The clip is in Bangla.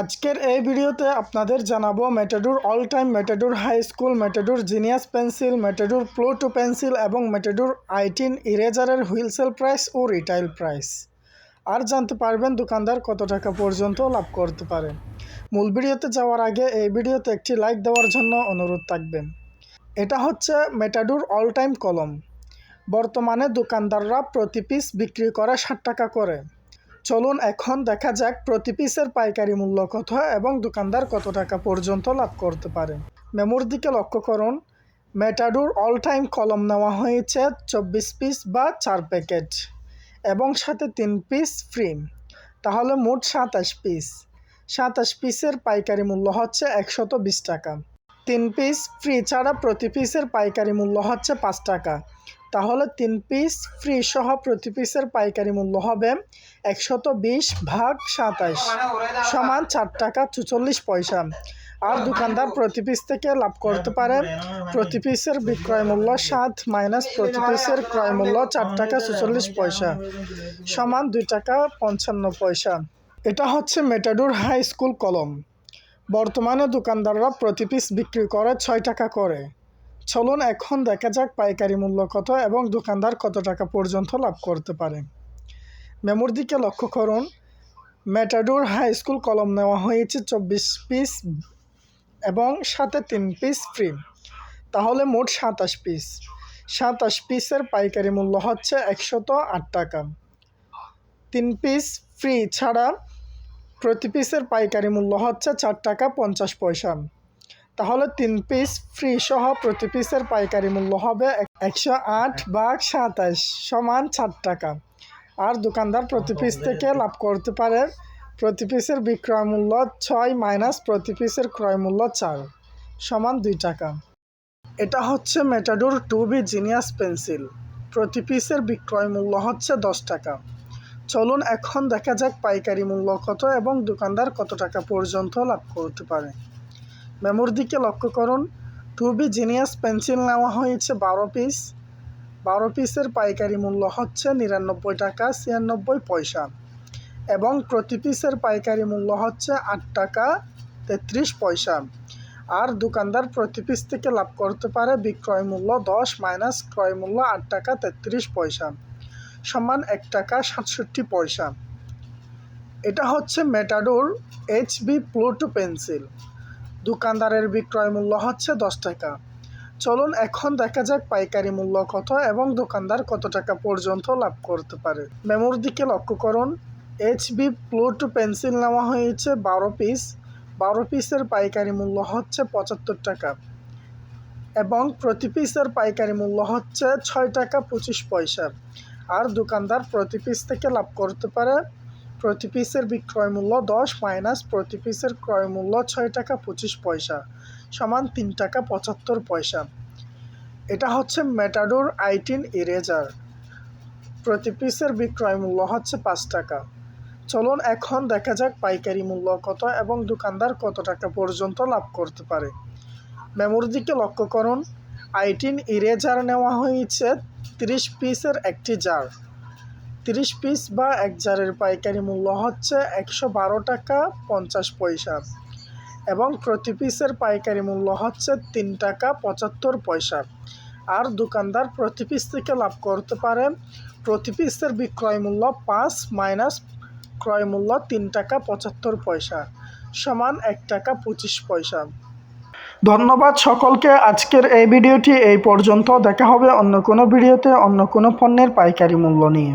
আজকের এই ভিডিওতে আপনাদের জানাব Matador all time Matador high school Matador genius pencil Matador flow two pencil এবং মেটাডোর আইটিন ইরেজারের হুইলসেল প্রাইস ও রিটাইল প্রাইস আর জানতে পারবেন দোকানদার কত টাকা পর্যন্ত লাভ করতে পারে। মূল ভিডিওতে যাওয়ার আগে এই ভিডিওতে একটি লাইক দেওয়ার জন্য অনুরোধ থাকবেন এটা হচ্ছে মেটাডোর অল টাইম কলম। বর্তমানে দোকানদাররা প্রতি পিস বিক্রি করে ষাট টাকা করে। চলুন এখন দেখা যাক প্রতি পিসের পাইকারি মূল্য কত এবং দোকানদার কত টাকা পর্যন্ত লাভ করতে পারে। মেমোর দিকে লক্ষ্য করুন। মেটাডোর অল টাইম কলম নেওয়া হয়েছে চব্বিশ পিস বা চার প্যাকেট এবং সাথে তিন পিস ফ্রি তাহলে মোট সাতাশ পিস। সাতাশ পিসের পাইকারি মূল্য হচ্ছে একশত বিশ টাকা। তিন পিস ফ্রি ছাড়া প্রতি পিসের পাইকারি মূল্য হচ্ছে পাঁচ টাকা। তাহলে তিন পিস ফ্রি সহ প্রতি পিসের পাইকারি মূল্য হবে একশত বিশ ভাগ সাতাইশ সমান চার টাকা চুচল্লিশ পয়সা। আর দোকানদার প্রতি পিস থেকে লাভ করতে পারে প্রতি পিসের বিক্রয় মূল্য সাত মাইনাস প্রতি পিসের ক্রয় মূল্য চার টাকা চুচল্লিশ পয়সা সমান দুই টাকা পঞ্চান্ন পয়সা। এটা হচ্ছে মেটাডোর হাই স্কুল কলম। বর্তমানে দোকানদাররা প্রতি পিস বিক্রি করে ছয় টাকা করে। চলুন এখন দেখা যাক পাইকারি মূল্য কত এবং দোকানদার কত টাকা পর্যন্ত লাভ করতে পারে। মেমোর দিকে লক্ষ্য করুন। মেটাডোর হাই স্কুল কলম নেওয়া হয়েছে চব্বিশ পিস এবং সাথে তিন পিস ফ্রি। তাহলে মোট সাতাশ পিস। সাতাশ পিসের পাইকারি মূল্য হচ্ছে একশত আট টাকা। তিন পিস ফ্রি ছাড়া প্রতি পিসের পাইকারি মূল্য হচ্ছে চার টাকা পঞ্চাশ পয়সা। তাহলে তিন পিস ফ্রি সহ প্রতি পিসের পাইকারি মূল্য হবে একশো আট ভাগ সাতাশ সমান চার টাকা। আর দোকানদার প্রতি পিস থেকে লাভ করতে পারে প্রতি পিসের বিক্রয় মূল্য ছয় মাইনাস প্রতি পিসের ক্রয় মূল্য চার সমান দুই টাকা। এটা হচ্ছে Matador to be genius pencil প্রতি পিসের বিক্রয় মূল্য হচ্ছে দশ টাকা। চলুন এখন দেখা যাক পাইকারি মূল্য কত এবং দোকানদার কত টাকা পর্যন্ত লাভ করতে পারে। মেমোর দিকে লক্ষ্য করুন। টু বি জিনিয়াস পেন্সিল নেওয়া হয়েছে বারো পিস বারো পিসের পাইকারি মূল্য হচ্ছে নিরানব্বই টাকা ছিয়ানব্বই পয়সা। এবং প্রতি পিসের পাইকারি মূল্য হচ্ছে আট টাকা তেত্রিশ পয়সা। আর দোকানদার প্রতি পিস থেকে লাভ করতে পারে বিক্রয় মূল্য দশ মাইনাস ক্রয় মূল্য আট টাকা তেত্রিশ পয়সা সমান এক টাকা সাতষট্টি পয়সা। এটা হচ্ছে মেটাডোর এইচবি প্লুটো পেন্সিল দোকানদারের বিক্রয় মূল্য হচ্ছে দশ টাকা। চলুন এখন দেখা যাক পাইকারি মূল্য কত এবং দোকানদার কত টাকা পর্যন্ত লাভ করতে পারে। মেমোর দিকে লক্ষ্য করুন। এইচবি প্লুটো পেন্সিল নেওয়া হয়েছে বারো পিস। বারো পিসের পাইকারি মূল্য হচ্ছে পঁচাত্তর টাকা এবং প্রতি পিসের পাইকারি মূল্য হচ্ছে ছয় টাকা পঁচিশ পয়সা। আর দোকানদার প্রতি পিস থেকে লাভ করতে পারে প্রতি পিসের বিক্রয় মূল্য দশ মাইনাস প্রতি পিসের ক্রয় মূল্য ছয় টাকা পঁচিশ পয়সা সমান তিন টাকা পঁচাত্তর পয়সা। এটা হচ্ছে মেটাডোর আইটিন ইরেজার প্রতি পিসের বিক্রয় মূল্য হচ্ছে পাঁচ টাকা। চলুন এখন দেখা যাক পাইকারি মূল্য কত এবং দোকানদার কত টাকা পর্যন্ত লাভ করতে পারে। মেমোর দিকে লক্ষ্য করুন। আইটিন ইরেজার নেওয়া হয়েছে তিরিশ পিসের একটি জার তিরিশ পিস বা এক জারের পাইকারি মূল্য হচ্ছে একশো বারো টাকা পঞ্চাশ পয়সা এবং প্রতি পিসের পাইকারি মূল্য হচ্ছে তিন টাকা পঁচাত্তর পয়সা। আর দোকানদার প্রতি পিস থেকে লাভ করতে পারে। প্রতি পিসের বিক্রয় মূল্য পাঁচ মাইনাস ক্রয় মূল্য তিন টাকা পঁচাত্তর পয়সা সমান এক টাকা পঁচিশ পয়সা। ধন্যবাদ সকলকে। আজকের এই ভিডিওটি এই পর্যন্ত। দেখা হবে অন্য কোনো ভিডিওতে অন্য কোনো পণ্যের পাইকারি মূল্য নিয়ে।